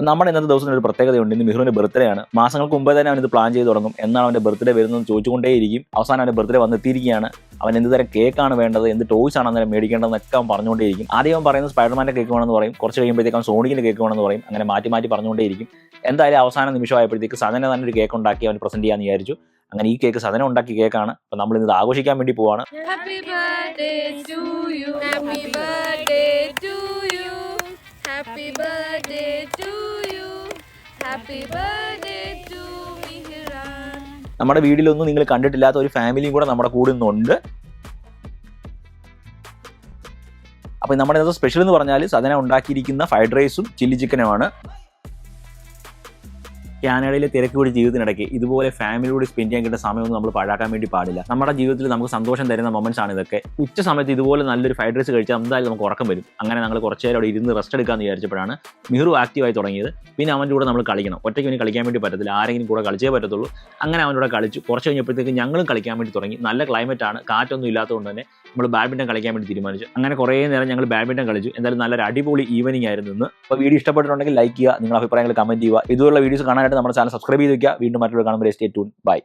നമ്മുടെ ഇന്നത്തെ ദിവസം ഒരു പ്രത്യേകതയുണ്ട്. ഇന്ന് മിഹുവിന്റെ ബർത്ത്ഡേ ആണ്. മാസങ്ങൾക്ക് മുമ്പേ തന്നെ അവൻ ഇത് പ്ലാൻ ചെയ്ത് തുടങ്ങും. എന്നാണ് അവന്റെ ബർത്ത്ഡേ വരുന്നത് ചോദിച്ചുകൊണ്ടേയിരിക്കും. അവസാനം അവന്റെ ബർത്ത്ഡേ വന്നെത്തിയിരിക്കുകയാണ്. അവൻ എന്ത് തരം കേക്കാണ് വേണ്ടത്? എന്ത് ടോയ്സ് ആണ് അന്നേരം മേടിക്കേണ്ടതെന്നൊക്കെ അവൻ പറഞ്ഞുകൊണ്ടേയിരിക്കും. ആദ്യം അവൻ പറയുന്നത് സ്പൈഡർമാന്റെ കേക്ക് വേണമെന്ന് പറയും. കുറച്ച് കഴിയുമ്പോഴത്തേക്ക് അവൻ സോണിക്കിന്റെ കേക്ക് വേണമെന്ന് പറയും. അങ്ങനെ മാറ്റി മാറ്റി പറഞ്ഞുകൊണ്ടേയിരിക്കും. എന്തായാലും അവസാന നിമിഷമായപ്പോഴത്തേക്ക് സദന തന്നെ ഒരു കേക്ക് ഉണ്ടാക്കി അവൻ പ്രസന്റ് ചെയ്യാന്ന് വിചാരിച്ചു. അങ്ങനെ ഈ കേക്ക് സദന ഉണ്ടാക്കിയ കേക്കാണ് അപ്പൊ നമ്മൾ ഇത് ആഘോഷിക്കാൻ വേണ്ടി പോവാണ്. Happy birthday to you. Happy birthday to Mihran. നമ്മുടെ വീട്ടിലൊന്നും നിങ്ങൾ കണ്ടിട്ടില്ലാത്ത ഒരു ഫാമിലിയും കൂടെ നമ്മുടെ കൂടെ ഇന്നുണ്ട് അപ്പൊ നമ്മുടെ സ്പെഷ്യൽ എന്ന് പറഞ്ഞാൽ സദന ഉണ്ടാക്കിയിരിക്കുന്ന ഫ്രൈഡ് റൈസും ചില്ലി ചിക്കനുമാണ് കാനഡയിലെ തിരക്ക് പിടിച്ച ജീവിതത്തിനിടയ്ക്ക് ഇതുപോലെ ഫാമിലിയോട് സ്പെൻഡ് ചെയ്യാൻ കിട്ടുന്ന സമയമൊന്നും നമ്മൾ പാഴാക്കാൻ വേണ്ടി പാടില്ല. നമ്മുടെ ജീവിതത്തിൽ നമുക്ക് സന്തോഷം തരുന്ന മൊമെന്റ്സ് ആണ് ഇതൊക്കെ. ഉച്ച സമയത്ത് ഇതുപോലെ നല്ലൊരു ഫ്രൈഡ് റൈസ് കഴിച്ചാൽ എന്തായാലും നമുക്ക് ഉറക്കം വരും. അങ്ങനെ ഞങ്ങൾ കുറച്ച് നേരം അവിടെ ഇരുന്ന് റെസ്റ്റ് എടുക്കാമെന്ന് വിചാരിച്ചപ്പോഴാണ് മിഹു ആക്റ്റീവായി തുടങ്ങിയത്. പിന്നെ അവന്റെ കൂടെ നമ്മൾ കളിക്കണം. ഒറ്റയ്ക്ക് ഇനി കളിക്കാൻ വേണ്ടി പറ്റത്തില്ല. ആരെങ്കിലും കൂടെ കളിച്ചേ പറ്റത്തുള്ളൂ. അങ്ങനെ അവന്റെ കൂടെ കളിച്ചു. കുറച്ച് കഴിഞ്ഞപ്പോഴത്തേക്ക് ഞങ്ങളും കളിക്കാൻ വേണ്ടി തുടങ്ങി. നല്ല ക്ലൈമറ്റ് ആണ്. കാറ്റൊന്നും ഇല്ലാത്തതുകൊണ്ട് തന്നെ നമ്മൾ ബാഡ്മിന്റൺ കളിക്കാൻ വേണ്ടി തീരുമാനിച്ചു. അങ്ങനെ കുറേ നേരം ഞങ്ങൾ ബാഡ്മിന്റൺ കളിച്ചു. എന്തായാലും നല്ലൊരു അടിപൊളി ഈവനിങ് ആയിരുന്നു ഇന്ന്. അപ്പോൾ വീഡിയോ ഇഷ്ടപ്പെട്ടിട്ടുണ്ടെങ്കിൽ ലൈക്ക് ചെയ്യുക നിങ്ങളുടെ അഭിപ്രായങ്ങൾ കമന്റ് ചെയ്യുക. ഇതുപോലുള്ള വീഡിയോസ് കാണാനായിട്ട് നമ്മുടെ ചാനൽ സബ്സ്ക്രൈബ് ചെയ്ത് വയ്ക്കുക വീണ്ടും മറ്റൊരു കാണുമ്പോൾ സ്റ്റേ ട്യൂൺ ബൈ